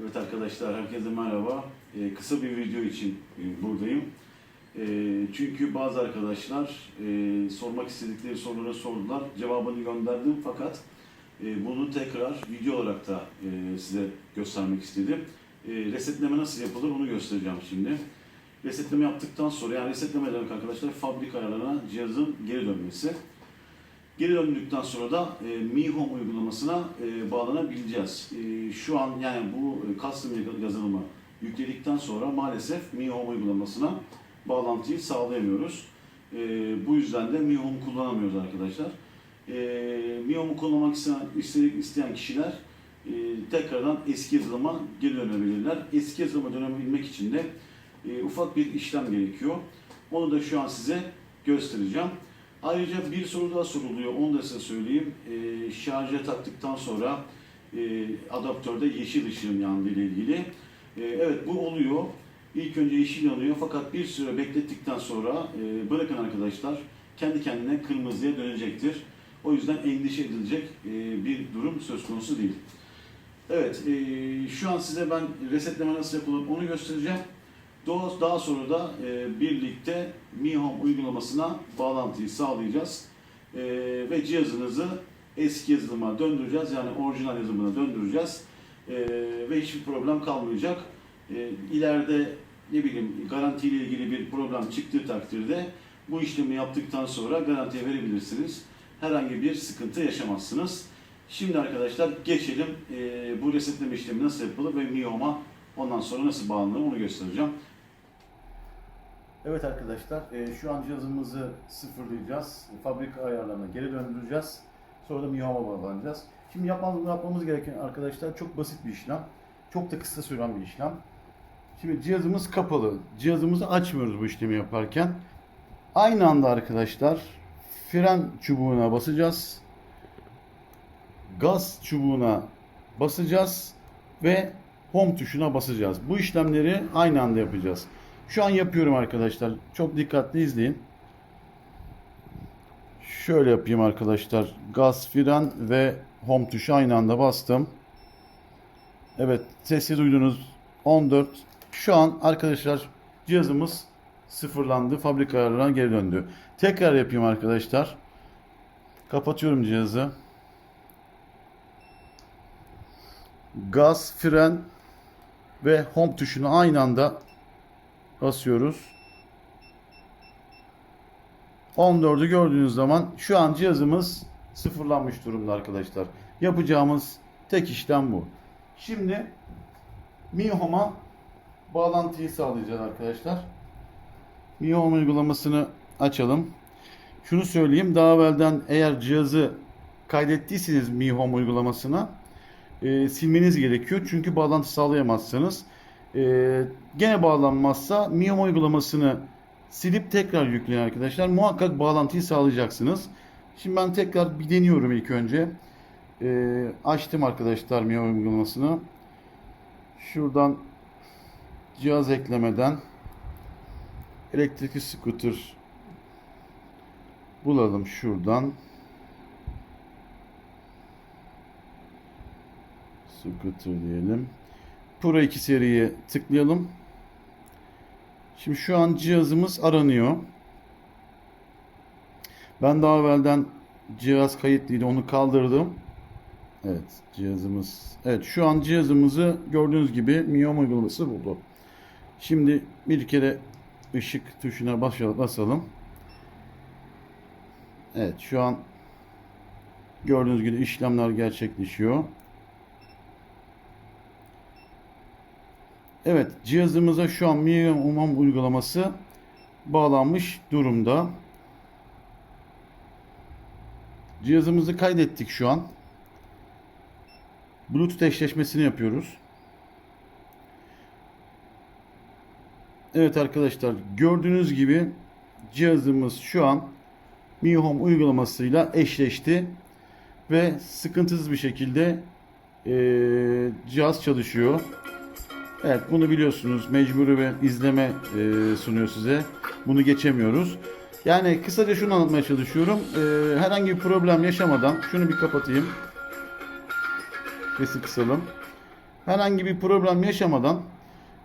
Evet arkadaşlar herkese merhaba. Ee, kısa bir video için e, buradayım. E, çünkü bazı arkadaşlar e, sormak istedikleri soruları sordular. Cevabını gönderdim fakat e, bunu tekrar video olarak da e, size göstermek istedim. E, resetleme nasıl yapılır onu göstereceğim şimdi. Resetleme yaptıktan sonra yani resetleme demek arkadaşlar fabrika ayarlarına cihazın geri dönmesi. Geri döndükten sonra da e, Mi Home uygulamasına e, bağlanabileceğiz. E, şu an yani bu e, custom yazılımı yükledikten sonra maalesef Mi Home uygulamasına bağlantıyı sağlayamıyoruz. E, bu yüzden de Mi Home kullanamıyoruz arkadaşlar. E, Mi Home'u kullanmak isteyen, isteyen, kişiler e, tekrardan eski yazılıma geri dönebilirler. Eski yazılıma dönebilmek için de e, ufak bir işlem gerekiyor. Onu da şu an size göstereceğim. Ayrıca bir soru daha soruluyor, onu da size söyleyeyim. E, şarja taktıktan sonra e, adaptörde yeşil ışığın yandığı ile ilgili. E, evet bu oluyor. İlk önce yeşil yanıyor fakat bir süre beklettikten sonra e, bırakın arkadaşlar kendi kendine kırmızıya dönecektir. O yüzden endişe edilecek e, bir durum söz konusu değil. Evet, e, şu an size ben resetleme nasıl yapılır onu göstereceğim. Daha sonra da e, birlikte Mi Home uygulamasına bağlantıyı sağlayacağız. E, ve cihazınızı eski yazılıma döndüreceğiz. Yani orijinal yazılımına döndüreceğiz. E, ve hiçbir problem kalmayacak. İleride ne bileyim garantiyle ilgili bir problem çıktığı takdirde bu işlemi yaptıktan sonra garantiye verebilirsiniz. Herhangi bir sıkıntı yaşamazsınız. Şimdi arkadaşlar geçelim e, bu resetleme işlemi nasıl yapılır ve Mi Home'a ondan sonra nasıl bağlanır onu göstereceğim. Evet arkadaşlar, e, şu an cihazımızı sıfırlayacağız. Fabrika ayarlarına geri döndüreceğiz. Sonra da Mi Home'a bağlanacağız. Şimdi yapmamız, yapmamız gereken arkadaşlar çok basit bir işlem. Çok da kısa süren bir işlem. Şimdi cihazımız kapalı. Cihazımızı açmıyoruz bu işlemi yaparken. Aynı anda arkadaşlar fren çubuğuna basacağız. Gaz çubuğuna basacağız ve home tuşuna basacağız. Bu işlemleri aynı anda yapacağız. Şu an yapıyorum arkadaşlar. Çok dikkatli izleyin. Şöyle yapayım arkadaşlar. Gaz, fren ve home tuşu aynı anda bastım. Evet sesi duydunuz. 14. Şu an arkadaşlar cihazımız sıfırlandı. Fabrika ayarlarına geri döndü. Tekrar yapayım arkadaşlar. Kapatıyorum cihazı. Gaz, fren ve home tuşunu aynı anda basıyoruz. 14'ü gördüğünüz zaman şu an cihazımız sıfırlanmış durumda arkadaşlar. Yapacağımız tek işlem bu. Şimdi Mi Home'a bağlantıyı sağlayacağız arkadaşlar. Mi Home uygulamasını açalım. Şunu söyleyeyim daha evvelden eğer cihazı kaydettiyseniz Mi Home uygulamasına e, silmeniz gerekiyor. Çünkü bağlantı sağlayamazsınız. E, gene bağlanmazsa Mi Home uygulamasını silip tekrar yükleyin arkadaşlar. Muhakkak bağlantıyı sağlayacaksınız. Şimdi ben tekrar bir deniyorum ilk önce. E, açtım arkadaşlar Mi Home uygulamasını. Şuradan cihaz eklemeden elektrikli scooter bulalım şuradan. Scooter diyelim. Pro 2 seriye tıklayalım. Şimdi şu an cihazımız aranıyor. Ben daha evvelden cihaz kayıtlıydı onu kaldırdım. Evet cihazımız. Evet şu an cihazımızı gördüğünüz gibi Miom uygulaması buldu. Şimdi bir kere ışık tuşuna bas- basalım. Evet şu an gördüğünüz gibi işlemler gerçekleşiyor. Evet cihazımıza şu an Mi Umam uygulaması bağlanmış durumda. Cihazımızı kaydettik şu an. Bluetooth eşleşmesini yapıyoruz. Evet arkadaşlar gördüğünüz gibi cihazımız şu an Mi Home uygulamasıyla eşleşti ve sıkıntısız bir şekilde eee, cihaz çalışıyor. Evet bunu biliyorsunuz mecburi ve izleme eee, sunuyor size. Bunu geçemiyoruz. Yani kısaca şunu anlatmaya çalışıyorum. Eee, herhangi bir problem yaşamadan şunu bir kapatayım. Sesi kısalım. herhangi bir problem yaşamadan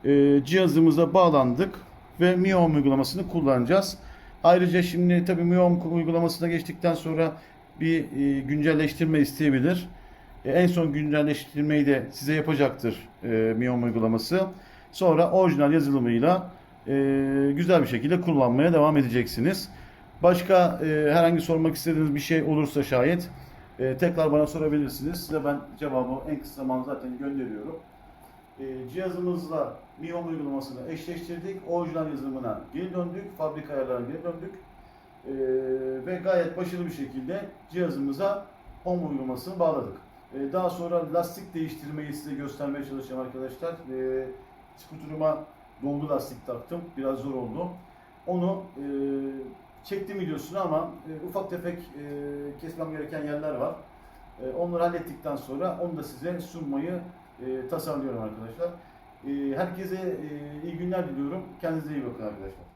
e, cihazımıza bağlandık ve Mi Home uygulamasını kullanacağız. Ayrıca şimdi tabii Mi Home uygulamasına geçtikten sonra bir e, güncelleştirme isteyebilir. E, en son güncelleştirmeyi de size yapacaktır e, Mi Home uygulaması. Sonra orijinal yazılımıyla e, güzel bir şekilde kullanmaya devam edeceksiniz. Başka e, herhangi sormak istediğiniz bir şey olursa şayet e, tekrar bana sorabilirsiniz. Size ben cevabı en kısa zamanda zaten gönderiyorum. E, cihazımızla Mi Home uygulamasını eşleştirdik. Orijinal yazılımına geri döndük. Fabrika ayarlarına geri döndük. E, ve gayet başarılı bir şekilde cihazımıza Home uygulamasını bağladık. E, daha sonra lastik değiştirmeyi size göstermeye çalışacağım arkadaşlar. E, skuturuma dolgu lastik taktım. Biraz zor oldu. Onu e, çektim videosunu ama e, ufak tefek e, kesmem gereken yerler var. E, onları hallettikten sonra onu da size sunmayı tasarlıyorum arkadaşlar. Herkese iyi günler diliyorum. Kendinize iyi bakın arkadaşlar.